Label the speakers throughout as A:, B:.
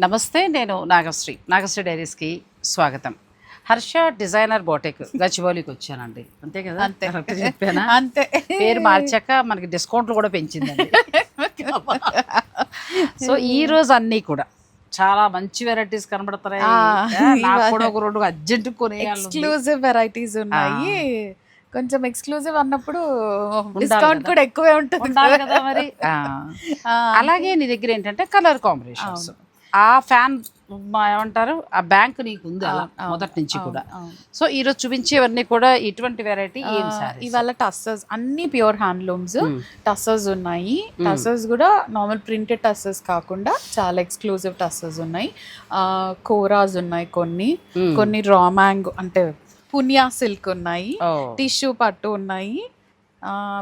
A: నమస్తే నేను నాగశ్రీ. నాగశ్రీ డైరీస్కి స్వాగతం. హర్ష డిజైనర్ బోటెక్ గచ్చిబౌలికి వచ్చానండి. అంతే కదా?
B: అంతే.
A: కరెక్ట్ చెప్పానా?
B: అంతే.
A: పేరు మార్చాక మనకి డిస్కౌంట్లు కూడా పెంచిందండి. సో ఈ రోజు అన్నీ కూడా చాలా మంచి వెరైటీస్ నాకు కూడా ఒక రెండు అర్జెంట్ కొనేయాలి
B: ఎక్స్క్లూజివ్ వెరైటీస్ ఉన్నాయి. కొంచెం ఎక్స్క్లూజివ్ అన్నప్పుడు డిస్కౌంట్. కూడా ఎక్కువే ఉంటుంది.
A: కదా మరి? అలాగే నీ దగ్గర ఏంటంటే కలర్ కాంబినేషన్స్. ఆ ఫ్యాన్ ఏమంటారు? ఆ బ్యాంక్ నీకు ఉంది అలా మొదటి నుంచి కూడా. సో ఈ రోజు చూపించేవన్నీ కూడా ఇటువంటి వెరైటీ ఏం
B: ఆ,
A: సారీ
B: ఇవాళ టస్సర్స్ అన్ని ప్యూర్ హ్యాండ్లూమ్స్
A: Hmm.
B: టస్సర్స్ ఉన్నాయి. టస్సర్స్ కూడా నార్మల్ ప్రింటెడ్ టస్సర్స్ కాకుండా చాలా ఎక్స్క్లూజివ్ టస్సర్స్ ఉన్నాయి. కోరాస్ ఉన్నాయి కొన్ని. కొన్ని రా మ్యాంగో అంటే పునియా సిల్క్ ఉన్నాయి. టిష్యూ పట్టు ఉన్నాయి.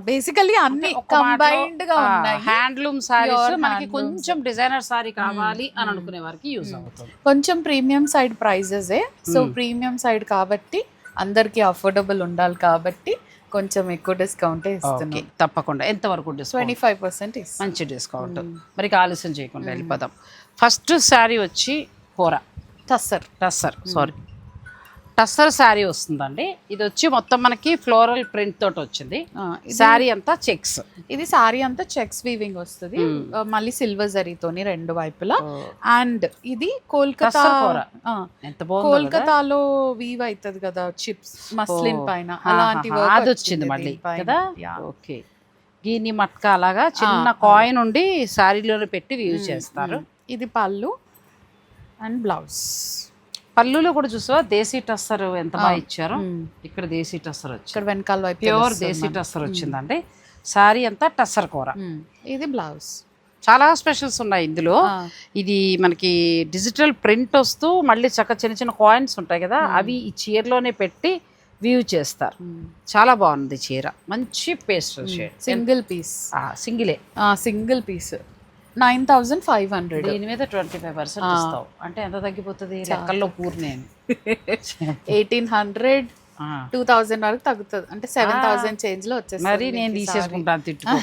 B: బేసికలీ అన్ని కంబైన్డ్గా ఉన్నాయి.
A: హ్యాండ్లూమ్ సారీస్ మనకి. కొంచెం డిజైనర్ సారీ కావాలి అని అనుకునే వారికి యూజ్ అవుతుంది.
B: కొంచెం ప్రీమియం సైడ్ ప్రైజెసే సో ప్రీమియం సైడ్ కాబట్టి అందరికి అఫోర్డబుల్ ఉండాలి కాబట్టి కొంచెం ఎక్కువ డిస్కౌంట్ ఇస్తున్నాం.
A: తప్పకుండా. ఎంత వరకు
B: ట్వంటీ ఫైవ్ పర్సెంట్
A: మంచి డిస్కౌంట్ మరి ఆలస్యం చేయకుండా వెళ్ళిపోదాం. ఫస్ట్ శారీ వచ్చి కూర.
B: టస్సర్.
A: టస్సర్ సారీ టస్సర్ శారీ వస్తుందండి. ఇది వచ్చి మొత్తం మనకి ఫ్లోరల్ ప్రింట్ తోటి వచ్చింది. శారీ అంతా చెక్స్.
B: ఇది సారీ అంతా చెక్స్ వీవింగ్ వస్తుంది. మళ్ళీ సిల్వర్ జరీతోని రెండు వైపులా. అండ్ ఇది కోల్కతా? కోల్కతాలో వీవ్ అవుతుంది కదా చిప్స్ మస్లిన్. పైన. అలాంటి
A: అది వచ్చింది మళ్ళీ. కదా. ఓకే. గీని మట్క అలాగా చిన్న కాయిన్ ఉండి శారీలోనే పెట్టి యూజ్ చేస్తారు.
B: ఇది పళ్ళు అండ్ బ్లౌజ్.
A: పళ్ళులో కూడా చూసావా? దేశీ టస్సర్ ఎంత బాగా ఇచ్చారు? ఇక్కడ దేశీ టస్సర్ వచ్చింది.
B: ఇక్కడ వెనకాల వైపు
A: ప్యూర్ దేశీ. టస్సర్ వచ్చిందండి. శారీ అంతా టస్సర్ కూర.
B: ఇది బ్లౌజ్.
A: చాలా స్పెషల్స్ ఉన్నాయి ఇందులో. ఇది మనకి డిజిటల్ ప్రింట్ వస్తూ మళ్ళీ చక్క చిన్న చిన్న కాయిన్స్ ఉంటాయి కదా అవి ఈ చీరలోనే పెట్టి వ్యూ చేస్తారు. చాలా బాగుంది చీర. మంచి pastel shade.
B: Single piece.
A: సింగిలే.
B: Single piece. Nine thousand five hundred.
A: దీని మీద ట్వంటీ ఫైవ్ పర్సెంట్ ఇస్తావు. అంటే ఎంత తగ్గిపోతుంది? లెక్కల్లో పూర్ణేమి
B: ఎయిటీన్ హండ్రెడ్. టూ థౌజండ్ వరకు తగ్గుతుంది. అంటే సెవెన్ థౌసండ్ చేంజ్లో వచ్చేస్తుంది
A: మరి నేను తీసేసుకుంటాను తిట్టుకో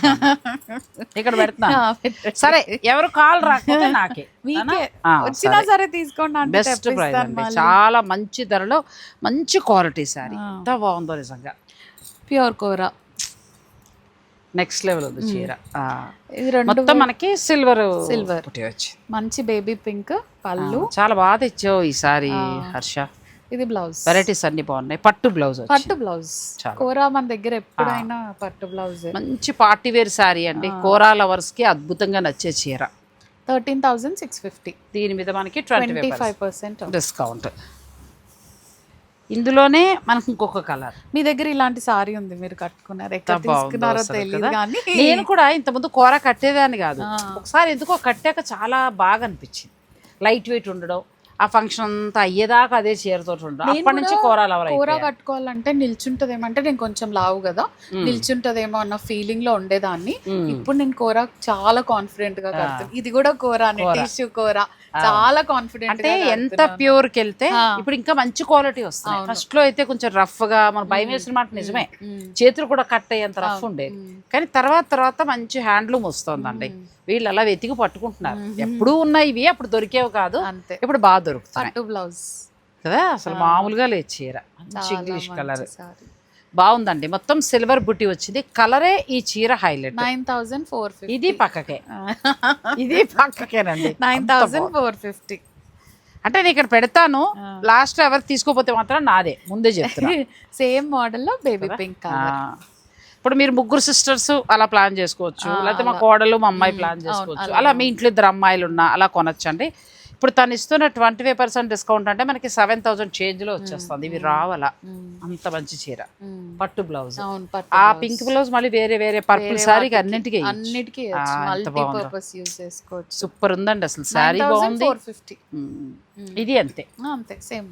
A: ఇక్కడ.
B: పెట్టండి.
A: సరే ఎవరు కాల్ రాకపోతే నాకే.
B: మీకే. వచ్చినా సరే. తీసుకోండి అంటే
A: బెస్ట్ ప్రైస్ అండి. చాలా మంచి ధరలో మంచి క్వాలిటీ సారీ. ఎంత బాగుందో నిజంగా.
B: ప్యూర్ కూర.
A: నెక్స్ట్ లెవెల్ ఉంది చీర. ఆ.
B: ఇది రెండు
A: మొత్తం మనకి సిల్వర్ వచ్చి.
B: మంచి బేబీ పింక్ పళ్ళు.
A: చాలా బాగా తెచ్చావు ఈసారి హర్ష.
B: ఇది బ్లౌజ్
A: వెరైటీస్ అన్ని బాగున్నాయి. పట్టు బ్లౌజ్
B: పట్టు బ్లౌజ్. కూర మన దగ్గర ఎప్పుడైనా పట్టు బ్లౌజ్
A: మంచి పార్టీ వేర్ సారీ అండి. కోరా లవర్స్కి అద్భుతంగా నచ్చే చీర.
B: Thirteen thousand six fifty.
A: దీని మీద మనకి ట్వంటీ
B: ఫైవ్ పర్సెంట్
A: డిస్కౌంట్. ఇందులోనే మనకు ఇంకొక కలర్.
B: మీ దగ్గర ఇలాంటి సారీ ఉంది మీరు కట్టుకున్నారు. ఎక్కడ తీసుకున్నారో తెలియదు కానీ
A: నేను కూడా ఇంతకుముందు కూర కట్టేదాన్ని కాదు. ఒకసారి ఎందుకో కట్టాక చాలా బాగా అనిపించింది లైట్ వెయిట్ ఉండడం ఆ ఫంక్షన్ అంతా అయ్యేదాకా అదే చీరతో అప్పటి నుంచి కూర
B: కూర కట్టుకోవాలంటే నిల్చుంటదేమో అంటే నేను కొంచెం లావు కదా. నిల్చుంటదేమో అన్న ఫీలింగ్లో ఉండేదాన్ని. ఇప్పుడు నేను కూర చాలా కాన్ఫిడెంట్గా కడుతున్నాను ఇది కూడా కూర టిష్యూ కూర. చాలా కాన్ఫిడెంట్
A: అంటే ఎంత ప్యూర్కి వెళ్తే ఇప్పుడు ఇంకా మంచి క్వాలిటీ వస్తుంది. ఫస్ట్లో అయితే కొంచెం రఫ్గా మన భయం వేసిన మాట నిజమే. చేతులు కూడా కట్ అయ్యేంత రఫ్ ఉండేది కానీ తర్వాత తర్వాత మంచి హ్యాండ్లూమ్ వస్తుందండి. వీళ్ళు అలా వెతికి పట్టుకుంటున్నారు. ఎప్పుడు ఉన్నాయి ఇవి అప్పుడు దొరికేవి కాదు.
B: అంతే.
A: ఇప్పుడు బాగా దొరుకుతున్నాయి.
B: పట్టు బ్లౌజ్
A: కదా? అసలు మామూలుగా లేదు చీర. మంచి ఇంగ్లీష్ కలర్ బాగుందండి. మొత్తం సిల్వర్ బుట్టి వచ్చింది. కలరే ఈ చీర highlight.
B: Nine thousand four fifty.
A: ఇది పక్కకే. ఇది పక్కకేనండి.
B: Nine thousand four fifty.
A: అంటే నేను ఇక్కడ పెడతాను. లాస్ట్ ఎవరు తీసుకోపోతే మాత్రం నాదే. ముందే చెప్తున్నా.
B: సేమ్ మోడల్లో బేబీ పింక్.
A: ఇప్పుడు మీరు ముగ్గురు సిస్టర్స్ అలా ప్లాన్ చేసుకోవచ్చు. లేకపోతే మా కోడలు మా అమ్మాయి ప్లాన్ చేసుకోవచ్చు. అలా మీ ఇంట్లో ఇద్దరు అమ్మాయిలు ఉన్నా అలా కొనొచ్చండి. ఇప్పుడు తను ఇస్తున్న ట్వంటీ ఫైవ్ పర్సెంట్ డిస్కౌంట్ అంటే మనకి సెవెన్ థౌసండ్ చేంజ్లో వచ్చేస్తుంది. ఇవి రావాలా? అంత మంచి చీర. పట్టు బ్లౌజ్. ఆ పింక్ బ్లౌజ్ మళ్ళీ వేరే వేరే పర్పుల్ సారీకి అన్నింటికి
B: అన్నిటికీ
A: సూపర్ ఉందండి అసలు. శారీ బాగుంది. ఇది అంతే.
B: అంతే సేమ్.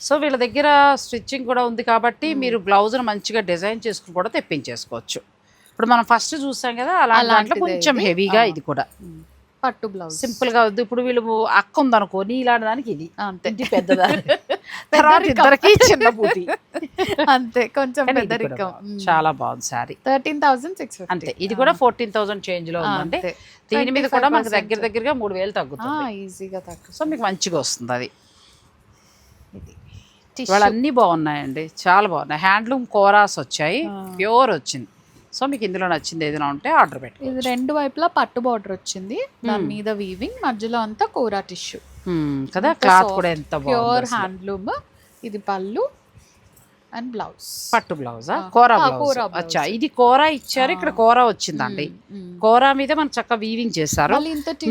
A: సో వీళ్ళ దగ్గర స్టిచ్చింగ్ కూడా ఉంది కాబట్టి మీరు బ్లౌజ్ను మంచిగా డిజైన్ చేసుకుని కూడా తెప్పించేసుకోవచ్చు. ఇప్పుడు మనం ఫస్ట్ చూసాం కదా
B: అలాంటిదే
A: కొంచెం. హెవీగా ఇది కూడా.
B: పట్టు బ్లౌజ్.
A: సింపుల్గా వద్దు. ఇప్పుడు వీళ్ళు అక్క ఉందనుకో నీ ఇలాంటి దానికి ఇది.
B: అంతే.
A: ఇంటి పెద్దదాని తర్వాత ఇద్దరికి చిన్న బూటీ.
B: అంతే. కొంచెం పెద్దరికం.
A: చాలా బాగుంది సారీ
B: థర్టీన్ థౌసండ్ సిక్స్
A: అంతే. ఇది కూడా ఫోర్టీన్ థౌసండ్ చేంజ్లో ఉందండి.
B: అంతే.
A: దీని మీద కూడా మనకి
B: 25%
A: దగ్గర దగ్గరగా మూడు వేలు తగ్గుతుంది.
B: ఈజీగా తక్కువ
A: సో మీకు మంచిగా వస్తుంది అది.
B: ఇది.
A: ఇవాళ అన్నీ బాగున్నాయండి. చాలా బాగున్నాయి. హ్యాండ్లూమ్ కోరాస్ వచ్చాయి. ప్యూర్ వచ్చింది. సో మీకు ఇందులో నచ్చింది ఏదైనా ఉంటే ఆర్డర్ పెట్టుకో
B: ఇది రెండు వైపులా పట్టు బార్డర్ వచ్చింది. దాని మీద వీవింగ్ మధ్యలో అంతా కోరా టిష్యూ
A: కదా? క్లాత్ కూడా ఎంత
B: ప్యూర్ హ్యాండ్లూమ్ ఇది పళ్ళు. And blouse.
A: పట్టు బ్లౌజా? కోరా బ్లౌజ్. అచ్చా ఇది కోరా ఇచ్చారు ఇక్కడ కోరా వచ్చిందండి. కోరా మీద మనం చక్కగా వీవింగ్ చేశారు.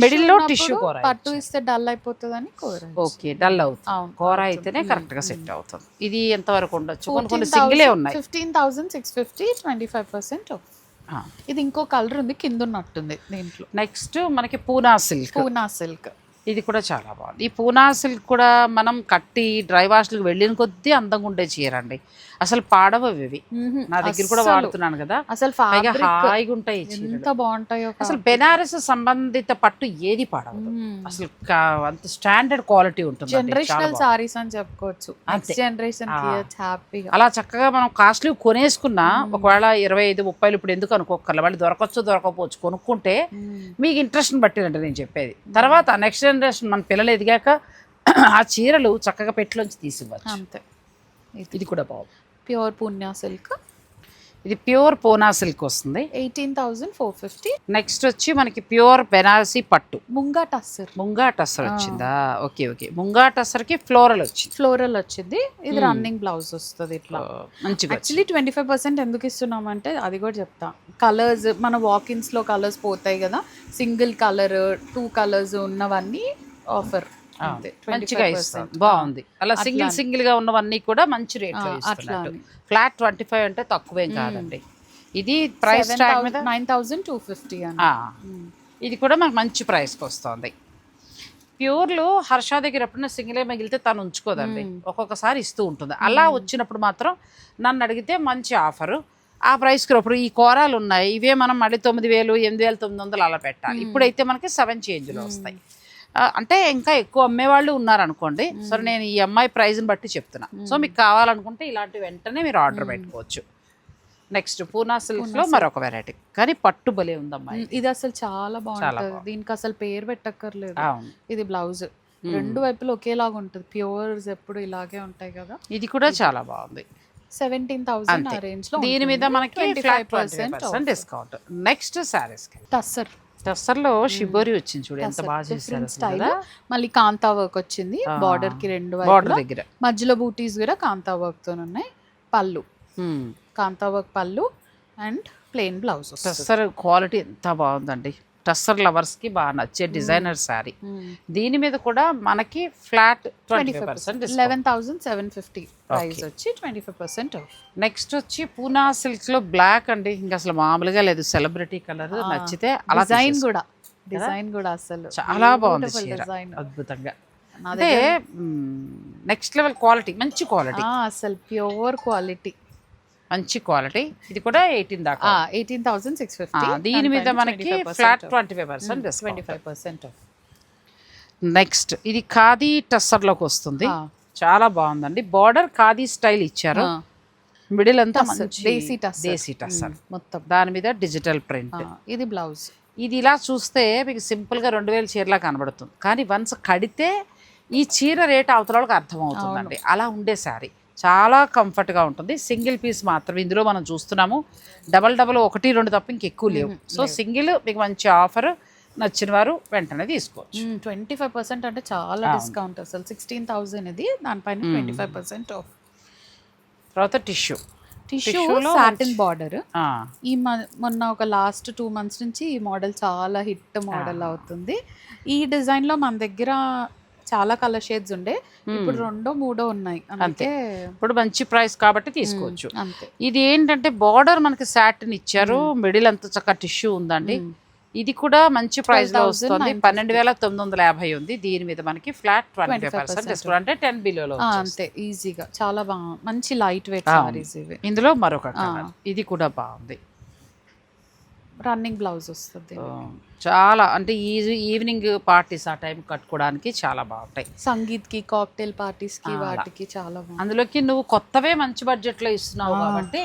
B: మిడిల్లో
A: టిష్యూ కోరా
B: పట్టు ఇస్తే డల్ అయిపోతుందని కోర
A: ఓకే డల్ అవుతుంది. కోరా అయితేనే కరెక్ట్గా సెట్ అవుతుంది. ఇది ఎంత వరకు ఉండొచ్చు? కొన్ని కొన్ని సింగిలే ఉన్నాయి.
B: Fifteen thousand six fifty twenty five percent ఇది ఇంకో కలర్ ఉంది కింద ఉన్నట్టుంది దీంట్లో.
A: నెక్స్ట్ మనకి పూనా సిల్క్
B: పూనా సిల్క్
A: ఇది కూడా చాలా బాగుంది. ఈ పూనా సిల్క్ కూడా మనం కట్టి డ్రై వాష్లకు వెళ్ళిన కొద్దీ అందంగా ఉండే చీరండి. అసలు పాడవు ఇవి. నా దగ్గర కూడా వాడుతున్నాను కదా.
B: అసలు
A: హాయిగా ఉంటాయి.
B: ఎంత బాగుంటాయో
A: అసలు బెనారస్ సంబంధిత పట్టు ఏది పాడవదు. అసలు అంత స్టాండర్డ్ క్వాలిటీ ఉంటుంది
B: జనరేషనల్ సారీస్ అని చెప్పుకోవచ్చు. జనరేషన్ హ్యాపీగా
A: అలా చక్కగా మనం కాస్ట్లీ కొనేసుకున్నా ఒకవేళ ఇరవై ఐదు ముప్పైలు ఇప్పుడు ఎందుకు అనుకోకర్లే వాళ్ళు దొరకచ్చు దొరకపోవచ్చు కొనుక్కుంటే మీకు ఇంట్రెస్ట్ని బట్టినంటే నేను చెప్పేది. తర్వాత నెక్స్ట్ జనరేషన్ మన పిల్లలు ఎదిగాక ఆ చీరలు చక్కగా పెట్టిలోంచి తీసివ్వచ్చు.
B: అంతే.
A: ఇది కూడా బాగుంది.
B: ప్యూర్ పుణ్య సిల్క్?
A: ఇది ప్యూర్ పూనా సిల్క్ వస్తుంది.
B: Eighteen thousand four fifty.
A: Next వచ్చి మనకి ప్యూర్ బెనారసీ పట్టు.
B: ముంగా టస్సర్.
A: ముంగా టస్సర్ వచ్చిందా? Okay okay. ముంగా టస్సర్కి ఫ్లోరల్ వచ్చింది.
B: ఫ్లోరల్ వచ్చింది. ఇది రన్నింగ్ బ్లౌజ్ వస్తుంది ఇట్లా.
A: మంచిగా
B: యాక్చువల్లీ ట్వంటీ ఫైవ్ పర్సెంట్ ఎందుకు ఇస్తున్నామంటే అది కూడా చెప్తా. కలర్స్ మన వాకిన్స్లో కలర్స్ పోతాయి కదా. సింగిల్ కలర్ టూ కలర్స్ ఉన్నవన్నీ ఆఫర్
A: మంచిగా ఇస్తాం బాగుంది. అలా సింగిల్ సింగిల్గా ఉన్నవన్నీ కూడా మంచి రేట్లో ఇస్తున్నట్టు ఫ్లాట్ ట్వంటీ ఫైవ్ అంటే తక్కువేం కాదండి. ఇది ప్రైస్ ట్యాగ్ మీద
B: నైన్ థౌసండ్ టూ ఫిఫ్టీ
A: ఇది కూడా మనకు మంచి ప్రైస్కి వస్తుంది. ప్యూర్లు హర్ష దగ్గర ఎప్పుడైనా సింగిలే మిగిలితే తను ఉంచుకోదండి. ఒక్కొక్కసారి ఇస్తూ ఉంటుంది. అలా వచ్చినప్పుడు మాత్రం నన్ను అడిగితే మంచి ఆఫరు. ఆ ప్రైస్కి ఇప్పుడు ఈ కోరాలు ఉన్నాయి. ఇవే మనం మళ్ళీ తొమ్మిది వేలు ఎనిమిది వేలు తొమ్మిది వందలు అలా పెట్టాలి. ఇప్పుడైతే మనకి సెవెన్ చేంజ్లో వస్తాయి. అంటే ఇంకా ఎక్కువ అమ్మేవాళ్ళు ఉన్నారనుకోండి. సరే నేను ఈ అమ్మాయి ప్రైస్ని బట్టి చెప్తున్నా. సో మీకు కావాలనుకుంటే ఇలాంటి వెంటనే మీరు ఆర్డర్ పెట్టుకోవచ్చు. నెక్స్ట్ పూనా సిల్క్లో మరొక వెరైటీ కానీ పట్టు భలే ఉందమ్మా ఇది.
B: అసలు చాలా బాగుంటుంది. దీనికి అసలు పేరు పెట్టక్కర్లేదు. ఇది బ్లౌజ్. రెండు వైపులు ఒకేలాగా ఉంటుంది. ప్యూర్స్ ఎప్పుడు ఇలాగే ఉంటాయి కదా.
A: ఇది కూడా చాలా బాగుంది.
B: సెవెంటీన్ థౌసండ్ ఆ రేంజ్లో
A: దీని మీద మనకి డిస్కౌంట్ నెక్స్ట్ సారీస్
B: టస్సర్.
A: టస్సర్లో షిబోరి వచ్చింది చూడు ఎంత బాగా చేశారు
B: స్టైల్. మళ్ళీ కాంతా వర్క్ వచ్చింది బార్డర్కి రెండు
A: బార్డర్ దగ్గర.
B: మధ్యలో బూటీస్ కూడా కాంతా వర్క్తో ఉన్నాయి పళ్ళు. కాంతా వర్క్ పళ్ళు and plain blouse
A: tussar quality ఎంత బాగుందండి. టస్సర్ లవర్స్కి బాగా నచ్చే డిజైనర్ శారీ. దీని మీద కూడా మనకి flat twenty five percent
B: eleven thousand seven fifty price వచ్చి ట్వంటీ ఫైవ్ పర్సెంట్
A: నెక్స్ట్ వచ్చి పూనా సిల్క్లో బ్లాక్ అండి. ఇంకా అసలు మామూలుగా లేదు. సెలబ్రిటీ కలర్ నచ్చితే అలా
B: డిజైన్ కూడా. డిజైన్ కూడా అసలు
A: చాలా బాగుంది చీర. అద్భుతంగా. అంటే నెక్స్ట్ లెవెల్ క్వాలిటీ మంచి క్వాలిటీ
B: అసలు ప్యూర్ క్వాలిటీ
A: మంచి క్వాలిటీ. ఇది కూడా ఎయిటీన్ దాకా.
B: Eighteen thousand six fifty.
A: దీని మీద మనకి flat twenty five percent
B: twenty five percent
A: next ఇది ఖాదీ టస్సర్లోకి వస్తుంది. చాలా బాగుందండి. బార్డర్ ఖాదీ స్టైల్ ఇచ్చారు. మిడిల్ అంతా
B: దేశీ టస్సర్.
A: దేశీ టస్సర్.
B: మొత్తం.
A: దాని మీద డిజిటల్ ప్రింట్
B: ఇది బ్లౌజ్
A: ఇది ఇలా చూస్తే మీకు సింపుల్గా రెండు వేల చీరలా కనబడుతుంది. కానీ వన్స్ కడితే ఈ చీర రేట్ అవతల వాళ్ళకి అర్థమవుతుందండి. అలా ఉండే శారీ. చాలా కంఫర్ట్గా ఉంటుంది. సింగిల్ పీస్ మాత్రం ఇందులో మనం చూస్తున్నాము. డబల్ డబల్ ఒకటి రెండు తప్ప ఇంకెక్కువ లేవు. సో సింగిల్ మీకు మంచి ఆఫర్ నచ్చిన వారు వెంటనే తీసుకోవచ్చు.
B: ట్వంటీ ఫైవ్ పర్సెంట్ అంటే చాలా డిస్కౌంట్ అసలు. సిక్స్టీన్ థౌసండ్ ఇది. దానిపైన ట్వంటీ ఫైవ్ పర్సెంట్ ఆఫ్.
A: తర్వాత టిష్యూ.
B: టిష్యూ
A: Tissue-లో
B: సాటిన్ బార్డర్. ఈ మొన్న ఒక లాస్ట్ టూ మంత్స్ నుంచి ఈ మోడల్ చాలా హిట్ మోడల్ అవుతుంది. ఈ డిజైన్లో మన దగ్గర చాలా కలర్ షేడ్స్ ఉండే. ఇప్పుడు రెండో మూడో ఉన్నాయి. అందుకే
A: ఇప్పుడు మంచి ప్రైస్ కాబట్టి తీసుకోవచ్చు.
B: అంతే.
A: ఇది ఏంటంటే బార్డర్ మనకి సాటిన్ ఇచ్చారు. మిడిల్ అంత చక్కగా టిష్యూ ఉందండి. ఇది కూడా మంచి ప్రైస్లో వస్తుంది. పన్నెండు వేల తొమ్మిది వందల యాభై ఉంది. దీని మీద మనకి flat twenty five percent discount అంటే టెన్ బిలోలో
B: ఆ, అంతే. ఈజీగా. చాలా బాగా మంచి లైట్ వెయిట్ సారీస్ ఇవి.
A: ఇందులో మరొక ఇది కూడా బాగుంది.
B: రన్నింగ్ బ్లౌజ్ వస్తుంది.
A: చాలా అంటే ఈజీ ఈవినింగ్ పార్టీస్ ఆ టైం కట్టుకోవడానికి చాలా బాగుంటాయి.
B: సంగీత్కి కాక్టైల్ పార్టీస్కి
A: అలా.
B: వాటికి చాలా బాగుంది
A: అందులోకి నువ్వు కొత్తవే మంచి బడ్జెట్లో ఇస్తున్నావు కాబట్టి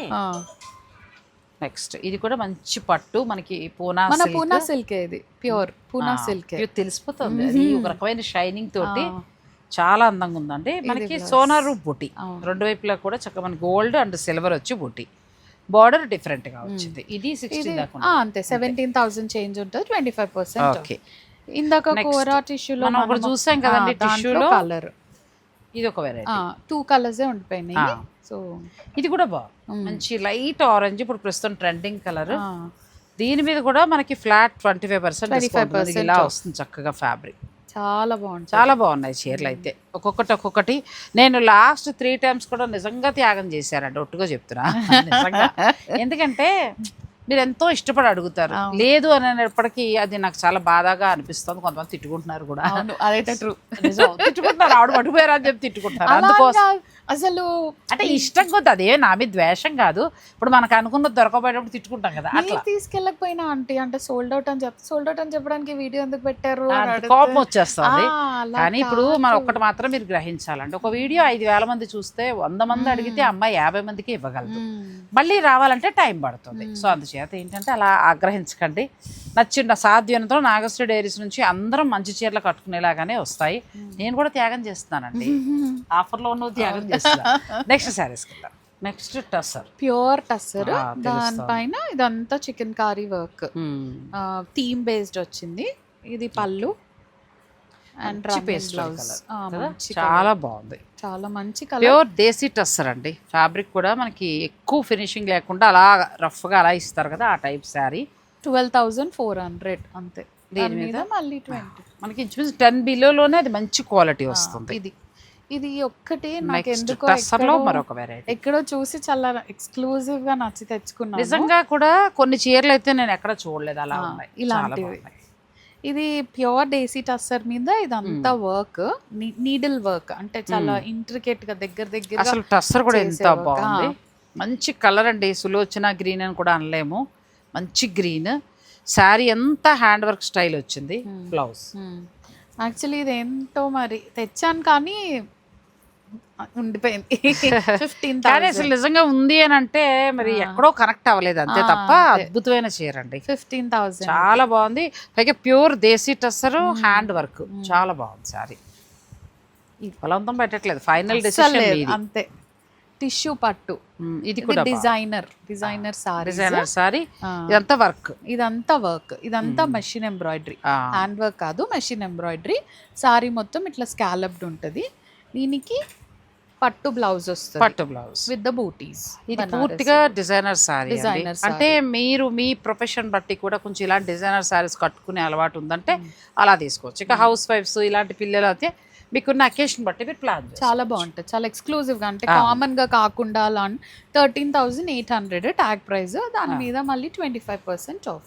A: నెక్స్ట్ ఇది కూడా మంచి పట్టు మనకి పూనా
B: మన. పూనా సిల్క్ ఇది ప్యూర్ పూనా సిల్క్.
A: ఇది తెలిసిపోతుంది. అది ఒక రకమైన షైనింగ్ తోటి చాలా అందంగా ఉందండి. మనకి సోనారు బుట్టి
B: అవును.
A: రెండు వైపులా కూడా చక్కగా మనకి గోల్డ్ అండ్ సిల్వర్ వచ్చి బుట్టి బార్డర్ డిఫరెంట్గా వచ్చింది. ఇది సిక్స్టీ
B: అంతే. సెవెంటీన్ థౌసండ్ చేంజ్ ఉంటుంది ట్వంటీ ఫైవ్ పర్సెంట్
A: ఓకే
B: ఇందాక. కోరా టిష్యూలో
A: మనం ఒకటి చూసాం కదండి tissue లో.
B: కలర్
A: ఇది ఒక వెరైటీ
B: టూ కలర్స్ ఉండిపోయినాయి. సో
A: ఇది కూడా బాగుంది. మంచి లైట్ ఆరెంజ్ ఇప్పుడు ప్రస్తుతం ట్రెండింగ్ కలర్ దీని మీద కూడా మనకి ఫ్లాట్ ట్వంటీ ఫైవ్ పర్సెంట్
B: 25%
A: ఇలా వస్తుంది చక్కగా ఫ్యాబ్రిక్
B: చాలా బాగుంటుంది
A: చాలా బాగున్నాయి చీరలు అయితే. ఒక్కొక్కటి ఒక్కొక్కటి. నేను లాస్ట్ త్రీ టైమ్స్ కూడా నిజంగా త్యాగం చేశారండి ఒట్టుగా చెప్తున్నా. ఎందుకంటే మీరు ఎంతో ఇష్టపడి అడుగుతారు. లేదు అని అనేప్పటికీ అది నాకు చాలా బాధగా అనిపిస్తుంది. కొంతమంది తిట్టుకుంటున్నారు కూడా.
B: అదైతే ట్రూ
A: తిట్టుకుంటున్నారు. ఆవిడ పట్టుకుపోయారు అని చెప్పి తిట్టుకుంటున్నారు. అందుకోసం.
B: అసలు
A: అంటే ఇష్టం కొద్ది అదే నా మీద ద్వేషం కాదు. ఇప్పుడు మనకు అనుకున్నది దొరకపోయేటప్పుడు తిట్టుకుంటాం కదా అట్లా.
B: తీసుకెళ్ళకపోయినా ఆంటీ అంటే సోల్డ్ అవుట్ అని చెప్తే సోల్డ్ అవుట్ అని చెప్పడానికి వీడియో ఎందుకు పెట్టారు
A: అంటే కోపం వచ్చేస్తుంది. కానీ ఇప్పుడు మనం ఒక్కటి మాత్రం మీరు గ్రహించాలంటే ఒక వీడియో ఐదు వేల మంది చూస్తే వంద మంది అడిగితే అమ్మాయి యాభై మందికి ఇవ్వగలదు. మళ్ళీ రావాలంటే టైం పడుతుంది. సో అందుచేత ఏంటంటే అలా ఆగ్రహించకండి. నచ్చిన సాధ్యతలో నాగశ్రీ డైరీస్ నుంచి అందరం మంచి చీరలు కట్టుకునేలాగానే వస్తాయి. నేను కూడా త్యాగం చేస్తున్నానండి. ఆఫర్లో ఉన్న త్యాగం నెక్స్ట్ కింద. Next tussar
B: pure tussar. దానిపైన ఇదంతా chikankari work theme based వచ్చింది. ఇది పళ్ళు అండ్
A: పేస్ట్
B: బ్లౌజ్
A: చాలా బాగుంది.
B: చాలా మంచి కలర్
A: ప్యూర్ దేశీ టస్సర్ అండి. ఫ్యాబ్రిక్ కూడా మనకి ఎక్కువ ఫినిషింగ్ లేకుండా అలా రఫ్గా అలా ఇస్తారు కదా ఆ type sari
B: twelve thousand four hundred అంతే.
A: దీని
B: దీని మీద? మళ్ళీ ట్వంటీ
A: మనకి ఇంచుమించు టెన్ బిలోలోనే అది మంచి క్వాలిటీ వస్తుంది.
B: ఇది. ఇది ఒక్కటి నాకు ఎందుకో
A: మరొక వెరైటీ
B: ఎక్కడో చూసి చాలా ఎక్స్క్లూజివ్గా నచ్చి తెచ్చుకున్నాను.
A: నిజంగా కూడా కొన్ని చీరలు అయితే నేను ఎక్కడ చూడలేదు అలా
B: ఇలాంటివి. ఇది ప్యూర్ డేసీ టస్సర్ మీద ఇదంతా వర్క్ నీడిల్ వర్క్. అంటే చాలా ఇంట్రికేట్గా దగ్గర దగ్గర
A: అసలు టస్సర్ కూడా ఎంత. బాగుంది. మంచి కలర్ అండి సులోచన గ్రీన్ అని కూడా అనలేము. మంచి గ్రీన్ శారీ అంతా హ్యాండ్ వర్క్ స్టైల్ వచ్చింది. బ్లౌజ్
B: యాక్చువల్లీ ఇది ఏంటో మరి తెచ్చాను కానీ ఉండిపోయింది. ఫిఫ్టీన్
A: కానీ అసలు నిజంగా ఉంది అని అంటే మరి ఎక్కడో కనెక్ట్ అవ్వలేదు అంతే తప్ప. అద్భుతమైన చీర అండి.
B: ఫిఫ్టీన్ థౌసండ్
A: చాలా బాగుంది. పైగా pure desi tussar hand work. చాలా బాగుంది సారీ. ఈ బలవంతం పెట్టట్లేదు. ఫైనల్ డెసిషన్
B: అంతే. టిష్యూ పట్టు.
A: ఇది కూడా
B: designer. Designer sari
A: designer sari. ఇదంతా వర్క్.
B: ఇదంతా వర్క్. ఇదంతా మెషిన్ ఎంబ్రాయిడరీ హ్యాండ్ వర్క్ కాదు మెషిన్ ఎంబ్రాయిడరీ సారీ మొత్తం ఇట్లా స్కాలప్డ్ ఉంటుంది. దీనికి పట్టు బ్లౌజ్ వస్తుంది.
A: పట్టు బ్లౌజ్.
B: విత్ ద బూటీస్
A: ఇది పూర్తిగా డిజైనర్ సారీ అంటే మీరు మీ ప్రొఫెషన్ బట్టి కూడా కొంచెం ఇలాంటి డిజైనర్ సారీస్ కట్టుకునే అలవాటు ఉందంటే అలా తీసుకోవచ్చు. ఇక హౌస్ వైఫ్స్ ఇలాంటి పిల్లలు అయితే మీకున్న అకేషన్ బట్టి మీరు ప్లాన్
B: చాలా బాగుంటుంది. చాలా ఎక్స్క్లూజివ్గా అంటే కామన్గా కాకుండా అలా thirteen thousand eight hundred tag price దాని మీద మళ్ళీ ట్వంటీ ఫైవ్ పర్సెంట్ ఆఫ్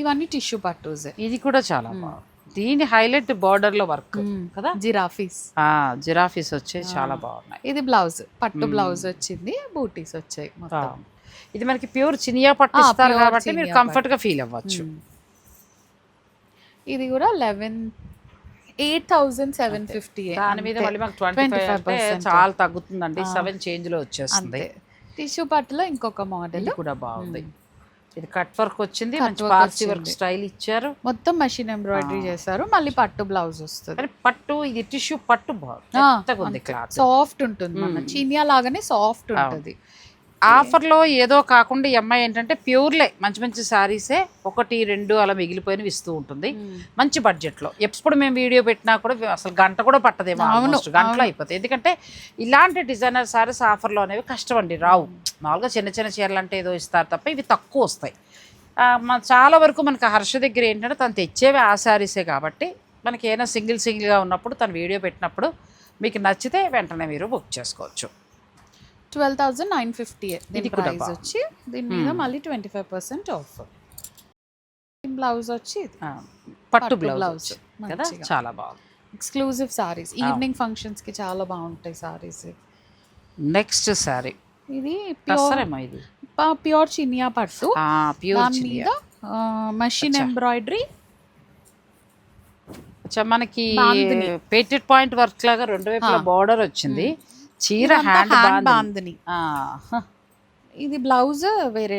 B: ఇవన్నీ టిష్యూ పట్టూస్.
A: ఇది కూడా చాలా బాగుంది. దీని హైలైట్ బార్డర్లో వర్క్ కదా?
B: జిరాఫీస్.
A: జిరాఫీస్ వచ్చే చాలా బాగున్నాయి.
B: ఇది బ్లౌజ్ పట్టు బ్లౌజ్ వచ్చింది బూటీస్ వచ్చాయి.
A: ఇది మనకి ప్యూర్ చినియా పట్టు ఇస్తారు కాబట్టి మీరు కంఫర్ట్గా ఫీల్ అవ్వచ్చు.
B: ఇది కూడా eleven eight thousand seven fifty
A: దాని మీద మళ్ళీ మాకు ట్వంటీ ఫైవ్ చాలా తగ్గుతుందండి. సెవెన్ చేంజ్లో వచ్చేస్తుంది.
B: టిష్యూ పట్టులో ఇంకొక మోడల్
A: కూడా బాగుంది. ఇది కట్ వర్క్ వచ్చింది మంచి పార్సీ వర్క్. స్టైల్ ఇచ్చారు.
B: మొత్తం మెషిన్ ఎంబ్రాయిడరీ చేశారు. మళ్ళీ పట్టు బ్లౌజ్ వస్తుంది.
A: పట్టు ఇది టిష్యూ పట్టు బాగుంది
B: సాఫ్ట్ ఉంటుంది మన చీనియా లాగానే సాఫ్ట్ ఉంటుంది.
A: ఆఫర్లో ఏదో కాకుండా ఈ అమ్మాయి ఏంటంటే ప్యూర్లే మంచి మంచి సారీసే ఒకటి రెండు అలా మిగిలిపోయినవి ఇస్తూ ఉంటుంది. మంచి బడ్జెట్లో. ఎప్పుడు మేము వీడియో పెట్టినా కూడా అసలు గంట కూడా పట్టదేమో ఆల్మోస్ట్ గంటలో అయిపోతాయి. ఎందుకంటే ఇలాంటి డిజైనర్ సారీస్ ఆఫర్లో అనేవి కష్టం అండి రావు. మామూలుగా చిన్న చిన్న చీరలు అంటే ఏదో ఇస్తారు తప్ప ఇవి తక్కువ వస్తాయి. మన చాలా వరకు మనకి హర్ష దగ్గర ఏంటంటే తను తెచ్చేవి ఆ శారీసే కాబట్టి మనకి ఏదైనా సింగిల్ సింగిల్గా ఉన్నప్పుడు తను వీడియో పెట్టినప్పుడు మీకు నచ్చితే వెంటనే మీరు బుక్ చేసుకోవచ్చు.
B: ట్వెల్వ్ థౌసండ్ నైన్ ఫిఫ్టీ దీని ప్రైస్. వచ్చి దీని మీద మళ్ళీ twenty five percent off blouse వచ్చి
A: పట్టు బ్లౌజ్ కదా. చాలా బాగుంది.
B: ఎక్స్క్లూజివ్ సారీస్ ఈవినింగ్ ఫంక్షన్స్కి చాలా బాగుంటాయి సారీస్
A: నెక్స్ట్ శారీ
B: ఇది
A: టస్సరేమో ఇది?
B: ప్యూర్ చినియా పట్టు.
A: ప్యూర్
B: మీద మషిన్ ఎంబ్రాయిడరీ
A: మనకి. పేటెడ్ పాయింట్ వర్క్ లాగా రెండు వైపుల బార్డర్ వచ్చింది. చీర హ్యాండ్ బాందిని.
B: ఇది బ్లౌజ్ వేరే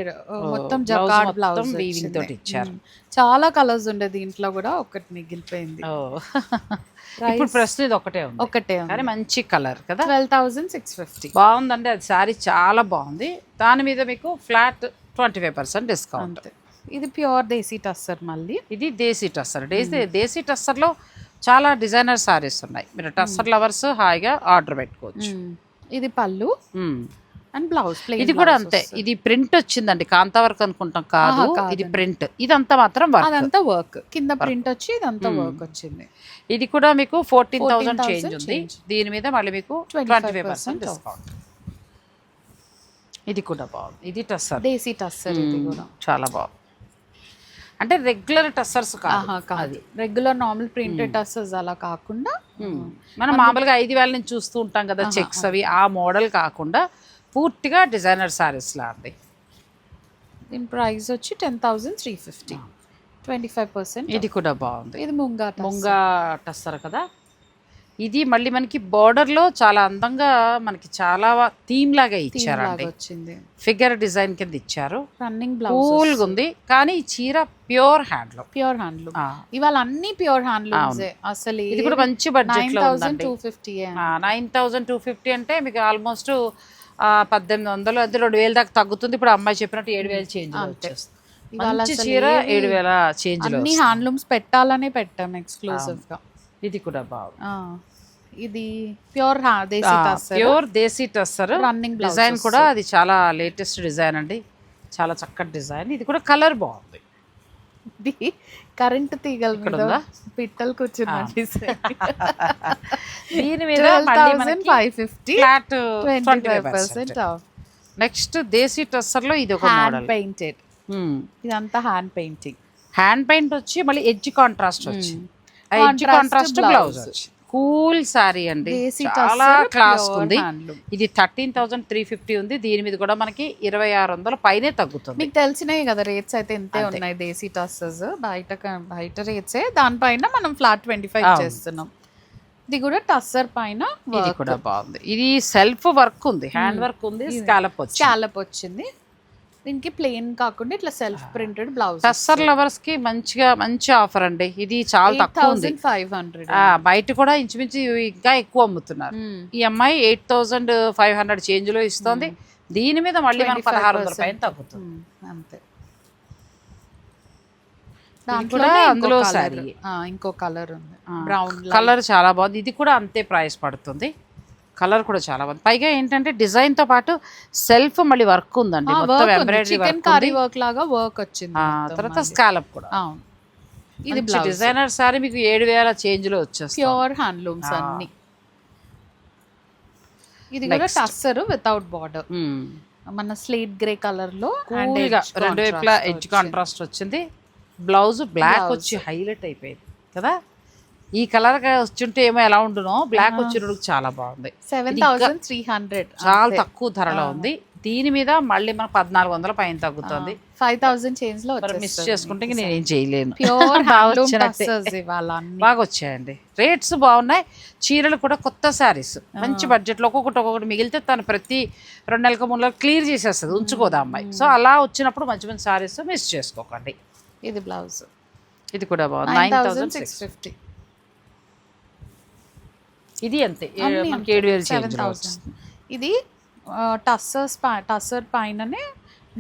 B: మొత్తం జకార్డ్ బ్లౌజ్
A: weaving తోటి ఇచ్చారు.
B: చాలా కలర్స్ ఉండే దీంట్లో కూడా ఒకటి మిగిలిపోయింది.
A: ఇప్పుడు ప్రస్తుతం ఇది ఒకటే ఉంది.
B: ఒకటే
A: కానీ మంచి కలర్ కదా?
B: ట్వెల్వ్ థౌసండ్ సిక్స్ ఫిఫ్టీ
A: బాగుందండి. అది శారీ చాలా బాగుంది. దాని మీద మీకు flat twenty five percent discount
B: ఇది ప్యూర్ దేశీ టస్సర్ మళ్ళీ.
A: ఇది దేశీ టస్సర్. దేశీ దేశీ టస్సర్లో చాలా డిజైనర్ సారీస్ ఉన్నాయి. మీరు టస్సర్ లవర్స్ హాయిగా ఆర్డర్ పెట్టుకోవచ్చు.
B: ఇది పళ్ళు.
A: మ్మ్.
B: అండ్ బ్లౌజ్
A: ఇది కూడా అంతే. ఇది ప్రింట్ వచ్చిందండి. కాంతా వర్క్ అనుకుంటాం కాదు. ఇది ప్రింట్. ఇదంతా మాత్రం వర్క్.
B: అదంతా వర్క్. కింద ప్రింట్ వచ్చి ఇదంతా వర్క్ వచ్చింది.
A: ఇది కూడా మీకు ఫోర్టీన్ థౌసండ్
B: 14,000
A: చేంజ్ ఉంది. దీని మీద మళ్ళీ మీకు
B: 25%
A: ట్వంటీ ఫైవ్ పర్సెంట్. డిస్కౌంట్ ఇది కూడా బాగుంది. ఇది టస్సర్.
B: దేశీ టస్సర్ ఇది కూడా.
A: చాలా బాగుంది. అంటే రెగ్యులర్ టస్సర్స్ కాదు.
B: రెగ్యులర్ నార్మల్ ప్రింటెడ్ టస్సర్స్ అలా కాకుండా
A: మనం మామూలుగా ఐదు వేల నుంచి చూస్తూ ఉంటాం కదా చెక్స్ అవి. ఆ మోడల్ కాకుండా పూర్తిగా డిజైనర్ సారీస్ లాంటి
B: దీని ప్రైస్ వచ్చి ten thousand three fifty twenty five percent
A: ఇది కూడా బాగుంది.
B: ఇది ముంగా
A: ముంగా టస్సర్ కదా. ఇది మళ్ళీ మనకి border లో చాలా అందంగా మనకి చాలా థీమ్ లాగా ఇచ్చారండి.
B: వచ్చింది.
A: ఫిగర్ డిజైన్ కింద ఇచ్చారు.
B: రన్నింగ్ బ్లౌజ్
A: ఉంది. కానీ ఈ చీర ప్యూర్ హ్యాండ్లూమ్
B: ప్యూర్ హ్యాండ్లూమ్ ఇవాళ అన్ని ప్యూర్ హ్యాండ్లూమ్స్ అసలు
A: ఇది కూడా మంచి బడ్జెట్ నైన్లో
B: థౌసండ్
A: ఉందండి
B: two fifty
A: nine thousand two fifty అంటే మీకు ఆల్మోస్ట్ పద్దెనిమిది వందలు అది రెండు వేలు దాకా తగ్గుతుంది. ఇప్పుడు అమ్మాయి చెప్పినట్టు ఏడు వేలు చేంజ్ చీర ఏడు వేల చేంజ్
B: అన్ని హ్యాండ్లూమ్స్ పెట్టాలనే పెట్టాం ఎక్స్క్లూసివ్గా.
A: ఇది కూడా బాగుంది.
B: ఇది pure desi
A: pure desi tussar
B: running
A: design కూడా అది చాలా లేటెస్ట్ డిజైన్ అండి. చాలా చక్కటి డిజైన్. ఇది కూడా కలర్ బాగుంది.
B: ఇది కరెంట్ తీగల మీద? పిట్టలు కూర్చున్నట్టు
A: దీని మీద
B: five fifty
A: flat
B: percent
A: next desi టస్సర్లో ఇది ఒక మోడల్.
B: పెయింటెడ్ ఇదంతా హ్యాండ్ పెయింటింగ్
A: హ్యాండ్ పెయింట్ వచ్చి మళ్ళీ ఎడ్జ్ కాంట్రాస్ట్ వచ్చి. Edge contrast. Blouse cool sari అండి. చాలా క్లాస్ ఉంది. ఇది థర్టీన్ థౌసండ్ త్రీ ఫిఫ్టీ ఉంది. దీని మీద కూడా మనకి ఇరవై ఆరు వందల పైనే తగ్గుతుంది.
B: మీకు తెలిసినాయి కదా రేట్స్ అయితే ఇంతే ఉన్నాయి దేశీ టస్సెస్ బయట బయట రేట్సే దానిపైన మనం ఫ్లాట్ ట్వంటీ ఫైవ్ చేస్తున్నాం. ఇది కూడా టస్సర్ పైన
A: ఇది కూడా బాగుంది. ఇది సెల్ఫ్ వర్క్ ఉంది. హ్యాండ్ వర్క్ ఉంది. స్కాలప్
B: స్కాలప్ వచ్చింది. దీనికి ప్లెయిన్ కాకుండా ఇట్లా సెల్ఫ్ ప్రింటెడ్ బ్లౌజ్
A: టస్సర్ లవర్స్కి మంచిగా మంచి ఆఫర్ అండి. ఇది చాలా తక్కువ ఉంది.
B: థౌసండ్ ఫైవ్ హండ్రెడ్
A: ఆ, బయట కూడా ఇంచుమించు ఇంకా ఎక్కువ అమ్ముతున్నారు. ఈ అమ్మాయి ఎయిట్ థౌసండ్ ఫైవ్ హండ్రెడ్ చేంజ్లో ఇస్తుంది దీని మీద మళ్ళీ మనకు పదహారు వందల పైన తగ్గుతుంది.
B: అంతే.
A: కూడా అందులో.
B: కలర్ ఇంకో కలర్ ఉంది. బ్రౌన్
A: కలర్ చాలా బాగుంది. ఇది కూడా అంతే ప్రైస్ పడుతుంది. కలర్ కూడా చాలా బాగుంది. పైగా ఏంటంటే డిజైన్తో పాటు సెల్ఫ్ మళ్ళీ వర్క్ ఉందండి. మొత్తం embroidery
B: chikan
A: work
B: kari work లాగా వర్క్ వచ్చింది
A: తర్వాత స్కాలప్ కూడా.
B: అవును. ఇది
A: డిజైనర్ సారీ మీకు ఏడు వేల చేంజ్లో వచ్చేస్తుంది
B: ప్యూర్ హ్యాండ్లూమ్స్ అన్ని. ఇది కూడా టస్సర్ వితౌట్ బార్డర్. మన స్లేట్ గ్రే
A: కలర్లో రెండు వైపులా ఎడ్జ్ కాంట్రాస్ట్ వచ్చింది. బ్లౌజ్ బ్లాక్ వచ్చి హైలైట్ అయిపోయింది కదా? ఈ కలర్ వచ్చుంటే ఏమో ఎలా ఉండునో బ్లాక్ వచ్చినప్పుడు చాలా బాగుంది.
B: సెవెన్ థౌసండ్ త్రీ హండ్రెడ్
A: చాలా తక్కువ ధరలో ఉంది. దీని మీద మళ్ళీ మనకు పద్నాలుగు వందల పైన తగ్గుతుంది.
B: ఫైవ్ థౌసండ్
A: చేంజ్లో మిస్ చేసుకుంటే నేనేం చేయలేను.
B: ప్యూర్
A: బాగా వచ్చాయండి. రేట్స్ బాగున్నాయి. చీరలు కూడా కొత్త శారీస్. మంచి బడ్జెట్లో ఒక్కొక్కటి ఒక్కొక్కటి మిగిలితే తను ప్రతి రెండు నెలలకు మూడు నెలలకు క్లియర్ చేసేస్తుంది. ఉంచుకోదా అమ్మాయి. సో అలా వచ్చినప్పుడు మంచి మంచి శారీస్ మిస్ చేసుకోకండి.
B: ఇది బ్లౌజ్.
A: ఇది కూడా బాగుంది.
B: నైన్ థౌసండ్ సిక్స్ ఫిఫ్టీ
A: ఇది అంతే. మనకి ఏడు వేలు
B: సెవెన్ థౌసండ్ ఇది టస్సర్స్ టస్సర్ పైననే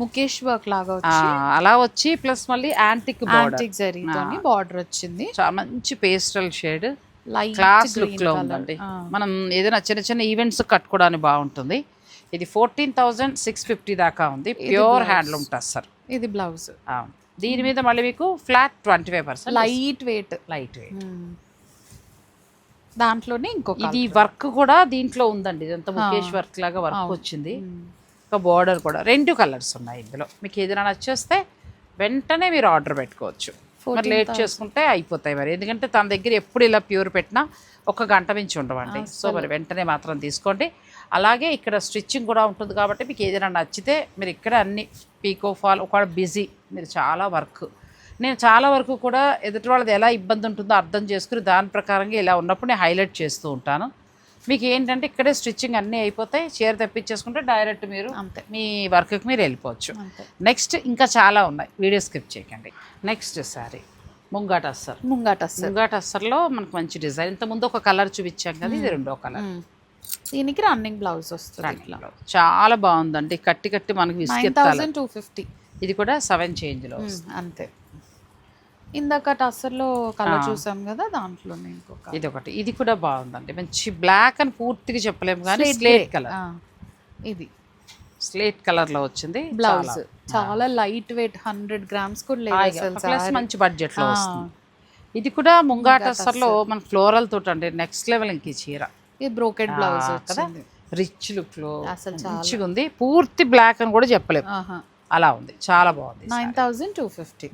B: ముఖేష్ వర్క్ లాగా వచ్చి
A: అలా వచ్చి ప్లస్ మళ్ళీ యాంటిక్
B: యాంటిక్ జరీతోని బార్డర్ వచ్చింది.
A: చాలా మంచి పేస్టల్ షేడ్
B: లైట్
A: క్లాస్ లుక్లో ఉందండి. మనం ఏదైనా చిన్న చిన్న ఈవెంట్స్ కట్టుకోవడానికి బాగుంటుంది. ఇది ఫోర్టీన్ థౌజండ్ సిక్స్ ఫిఫ్టీ దాకా ఉంది. Pure handloom tussar.
B: ఇది బ్లౌజ్
A: దీని మీద మళ్ళీ మీకు flat twenty five percent
B: light weight
A: light weight
B: దాంట్లోనే ఇంకొక
A: ఇది వర్క్ కూడా దీంట్లో ఉందండి. ఇదంతా ముఖేష్ వర్క్ లాగా వర్క్ వచ్చింది. ఒక బార్డర్ కూడా. రెండు కలర్స్ ఉన్నాయి ఇందులో. మీకు ఏదైనా నచ్చేస్తే వెంటనే మీరు ఆర్డర్ పెట్టుకోవచ్చు. మరి లేట్ చేసుకుంటే అయిపోతాయి మరి. ఎందుకంటే తన దగ్గర ఎప్పుడు ఇలా ప్యూర్ పెట్టినా ఒక గంట మించి ఉండవండి. సో మరి వెంటనే మాత్రం తీసుకోండి. అలాగే ఇక్కడ స్టిచ్చింగ్ కూడా ఉంటుంది కాబట్టి మీకు ఏదైనా నచ్చితే మీరు ఇక్కడ అన్ని పీకో ఫాల్ ఒక బిజీ మీరు చాలా వర్క్ నేను చాలా వరకు కూడా ఎదుటి వాళ్ళది ఎలా ఇబ్బంది ఉంటుందో అర్థం చేసుకుని దాని ప్రకారంగా ఇలా ఉన్నప్పుడు నేను హైలైట్ చేస్తూ ఉంటాను. మీకు ఏంటంటే ఇక్కడే స్టిచ్చింగ్ అన్నీ అయిపోతాయి. చీర తెప్పించేసుకుంటే డైరెక్ట్ మీరు
B: అంతే.
A: మీ వర్క్కి మీరు వెళ్ళిపోవచ్చు. నెక్స్ట్ ఇంకా చాలా ఉన్నాయి. వీడియో స్కిప్ చేయకండి. నెక్స్ట్ సారీ. ముంగాట అస్సర్
B: ముంగాట అస్సలు.
A: ముంగాట అస్సర్లో మనకు మంచి డిజైన్. ఇంత ముందు ఒక కలర్ చూపించాం కదా ఇది రెండో కలర్.
B: దీనికి రన్నింగ్ బ్లౌజ్ వస్తుంది
A: చాలా బాగుందండి. కట్టి కట్టి మనకి ఇది కూడా సెవెన్ చేంజ్లో
B: అంతే. ఇందాక టస్సర్లో కలర్ చూసాం కదా దాంట్లోనే ఇంకొక
A: ఇది ఒకటి. ఇది కూడా బాగుందండి. మంచి బ్లాక్ అని పూర్తిగా చెప్పలేము కానీ స్లేట్ కలర్
B: ఇది.
A: స్లేట్ కలర్లో వచ్చింది.
B: బ్లౌజ్ చాలా. లైట్ వెయిట్ హండ్రెడ్ గ్రామ్స్ కూడా లేదు
A: మంచి బడ్జెట్లో వస్తుంది. ఇది కూడా ముంగాట అసలు మన ఫ్లోరల్ తోటి అండి. నెక్స్ట్ లెవెల్ ఇంక చీర.
B: ఇది బ్రోకెడ్ బ్లౌజ్ వచ్చింది
A: రిచ్ లుక్లో
B: అసలు
A: మంచిగా ఉంది. పూర్తి బ్లాక్ అని కూడా చెప్పలేము అలా ఉంది. చాలా బాగుంది
B: నైన్ థౌసండ్ టూ ఫిఫ్టీ.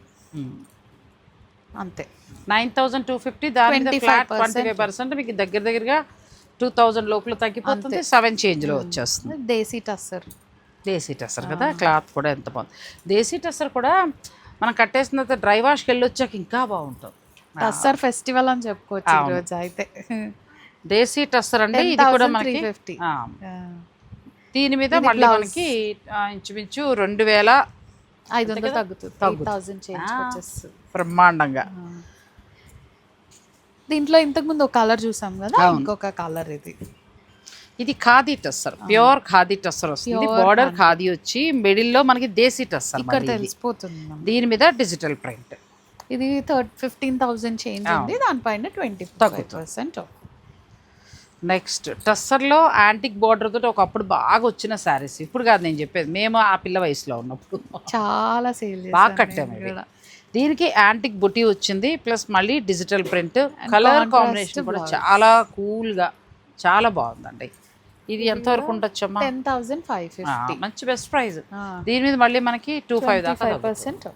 B: అంతే.
A: నైన్ థౌసండ్ టూ ఫిఫ్టీ దాని మీద
B: 25%
A: ఫ్లాట్ ట్వంటీ ఫైవ్ పర్సెంట్ మీకు దగ్గర దగ్గరగా టూ థౌజండ్ లోపల తగ్గిపోతుంది. సెవెన్ చేంజ్లో వచ్చేస్తుంది.
B: దేశీ టస్సర్.
A: దేశీ టస్సర్ కదా? క్లాత్ కూడా ఎంత బాగుంది. దేశీ టస్సర్ కూడా మనం కట్టేసిన తర్వాత డ్రై వాష్కి వెళ్ళి వచ్చాక ఇంకా బాగుంటుంది
B: టస్సర్ ఫెస్టివల్ అని చెప్పుకోవచ్చు అయితే.
A: దేశీ టస్సర్ అంటే ఇది కూడా మనకి
B: 10,350.
A: ఆ, దీని మీద మళ్ళీ మనకి ఇంచుమించు రెండు వేల
B: ఐదు వందలు తగ్గుతుంది. వచ్చేస్తుంది.
A: బ్రహ్మాండంగా.
B: దీంట్లో ఇంతకు ముందు ఒక కలర్ చూసాం కదా? ఇంకొక కలర్ ఇది.
A: ఇది ఖాదీ టస్సర్. ప్యూర్ ఖాదీ టస్సర్ వస్తుంది. బార్డర్ ఖాదీ. వచ్చి మిడిల్లో మనకి దేశీ టస్సర్
B: ఇక్కడ తెలిసిపోతుంది.
A: దీని మీద డిజిటల్ ప్రింట్.
B: ఇది థర్డ్ ఫిఫ్టీన్ థౌసండ్ చేంజ్ ఉంది. దానిపైన ట్వంటీ పర్సెంట్.
A: నెక్స్ట్ టస్సర్లో యాంటిక్ బార్డర్ తోటి ఒకప్పుడు బాగా వచ్చిన శారీస్. ఇప్పుడు కాదు నేను చెప్పేది. మేము ఆ పిల్ల వయసులో ఉన్నప్పుడు.
B: చాలా సేల్
A: బాగా కట్టాము దీనికి యాంటిక్ బుటీ వచ్చింది. ప్లస్ మళ్ళీ డిజిటల్ ప్రింట్. కలర్ కాంబినేషన్ కూడా చాలా కూల్గా చాలా బాగుందండి. ఇది ఎంతవరకు ఉండొచ్చమ్మా
B: టెన్ థౌసండ్ ఫైవ్ ఫిఫ్టీ.
A: మంచి బెస్ట్ ప్రైస్. దీని మీద మళ్ళీ మనకి టూ ఫైవ్ దాకా
B: పర్సెంట్.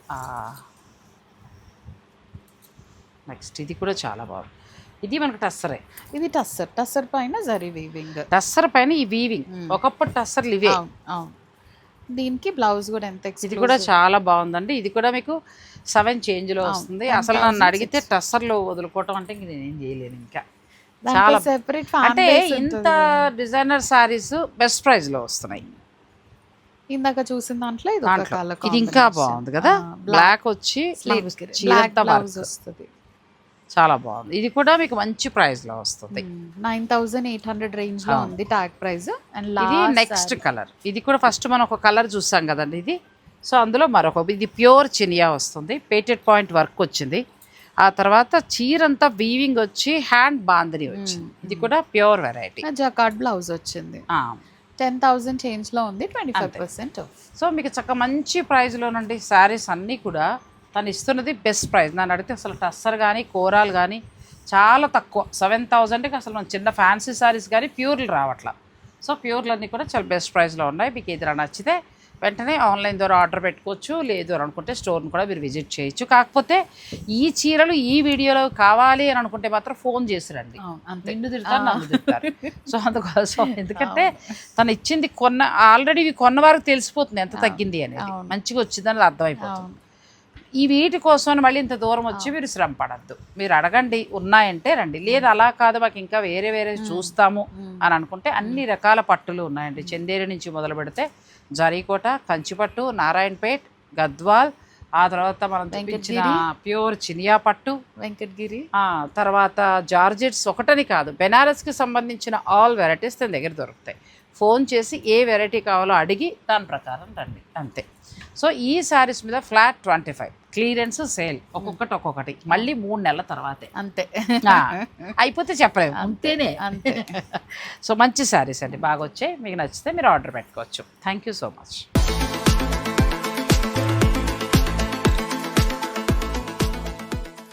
A: నెక్స్ట్ ఇది కూడా చాలా బాగుంది. ఇది మనకు టస్సరే.
B: ఇది టస్సర్. టస్సర్ పైన జరీ వీవింగ్
A: టస్సర్ పైన ఈ వీవింగ్ ఒకప్పుడు టస్సర్లు ఇవే
B: అవును దీనికి బ్లౌజ్ కూడా ఎంత
A: ఇది కూడా చాలా బాగుందండి. ఇది కూడా మీకు సెవెన్ చేంజ్లో వస్తుంది. అసలు నన్ను అడిగితే టస్సర్లో వదులుకోవటం అంటే ఇంక నేనేం చేయలేను ఇంకా. చాలా
B: సెపరేట్
A: అంటే ఇంత డిజైనర్ సారీస్ బెస్ట్ ప్రైస్లో వస్తున్నాయి.
B: ఇందాక చూసిన దాంట్లో ఇది
A: ఇంకా బాగుంది కదా. బ్లాక్ వచ్చి
B: బ్లాక్. వస్తుంది.
A: చాలా బాగుంది. ఇది కూడా మీకు మంచి ప్రైస్లో వస్తుంది
B: నైన్ థౌసండ్ ఎయిట్ హండ్రెడ్ రేంజ్లో ఉంది ట్యాగ్ ప్రైస్. అండ్
A: ఇది నెక్స్ట్ కలర్ ఇది కూడా ఫస్ట్ మనం ఒక కలర్ చూసాం కదండి ఇది. సో అందులో మరొక ఇది ప్యూర్ చినియా వస్తుంది. పేటెడ్ పాయింట్ వర్క్ వచ్చింది. ఆ తర్వాత చీరంతా వీవింగ్ వచ్చి హ్యాండ్ బాందని వచ్చింది. ఇది కూడా ప్యూర్ వెరైటీ
B: జకార్డ్ బ్లౌజ్ వచ్చింది. టెన్ థౌసండ్ చేంజ్లో ఉంది ట్వంటీ ఫైవ్ పర్సెంట్
A: సో మీకు చక్క మంచి ప్రైస్లోనండి శారీస్ అన్నీ కూడా. తను ఇస్తున్నది బెస్ట్ ప్రైస్ నన్ను అడిగితే అసలు టస్సర్ కానీ కోరాలు కానీ చాలా తక్కువ. సెవెన్ థౌజండ్కి అసలు మన చిన్న ఫ్యాన్సీ శారీస్ కానీ ప్యూర్లు రావట్లా. సో ప్యూర్లు అన్నీ కూడా చాలా బెస్ట్ ప్రైస్లో ఉన్నాయి. మీకు ఏదైనా నచ్చితే వెంటనే ఆన్లైన్ ద్వారా ఆర్డర్ పెట్టుకోవచ్చు. లేదు అని అనుకుంటే స్టోర్ని కూడా మీరు విజిట్ చేయొచ్చు. కాకపోతే ఈ చీరలు ఈ వీడియోలో కావాలి అని అనుకుంటే మాత్రం ఫోన్ చేసి రండి
B: అంతే.
A: నిన్ను తిడతారు నన్ను తిడతారు. సో అందుకోసం ఎందుకంటే తను ఇచ్చింది కొన్న ఆల్రెడీ ఇవి కొన్న వారికి తెలిసిపోతుంది ఎంత తగ్గింది అనేది. మంచిగా వచ్చిందని అర్థమైపోతుంది. ఈ వీటి కోసం మళ్ళీ ఇంత దూరం వచ్చి మీరు శ్రమ పడద్దు. మీరు అడగండి ఉన్నాయంటే రండి. లేదు అలా కాదు మాకు ఇంకా వేరే వేరే చూస్తాము అని అనుకుంటే అన్ని రకాల పట్టులు ఉన్నాయండి. చందేరి నుంచి మొదలు పెడితే జరీకోట కంచిపట్టు నారాయణపేట్ గద్వాల్ ఆ తర్వాత మనం తెప్పించిన ప్యూర్ చినియా పట్టు
B: వెంకటగిరి.
A: తర్వాత జార్జెట్స్ ఒకటని కాదు బెనారస్కి సంబంధించిన ఆల్ వెరైటీస్ తన దగ్గర దొరుకుతాయి. ఫోన్ చేసి ఏ వెరైటీ కావాలో అడిగి దాని ప్రకారం రండి అంతే. సో ఈ శారీస్ మీద flat twenty five. Clearance sale ఒక్కొక్కటి ఒక్కొక్కటి. మళ్ళీ మూడు నెలల తర్వాతే.
B: అంతే.
A: అయిపోతే చెప్పలేము. అంతేనే.
B: అంతే.
A: సో మంచి శారీస్ అండి. బాగా వచ్చాయి. మీకు నచ్చితే మీరు ఆర్డర్ పెట్టుకోవచ్చు. Thank you so much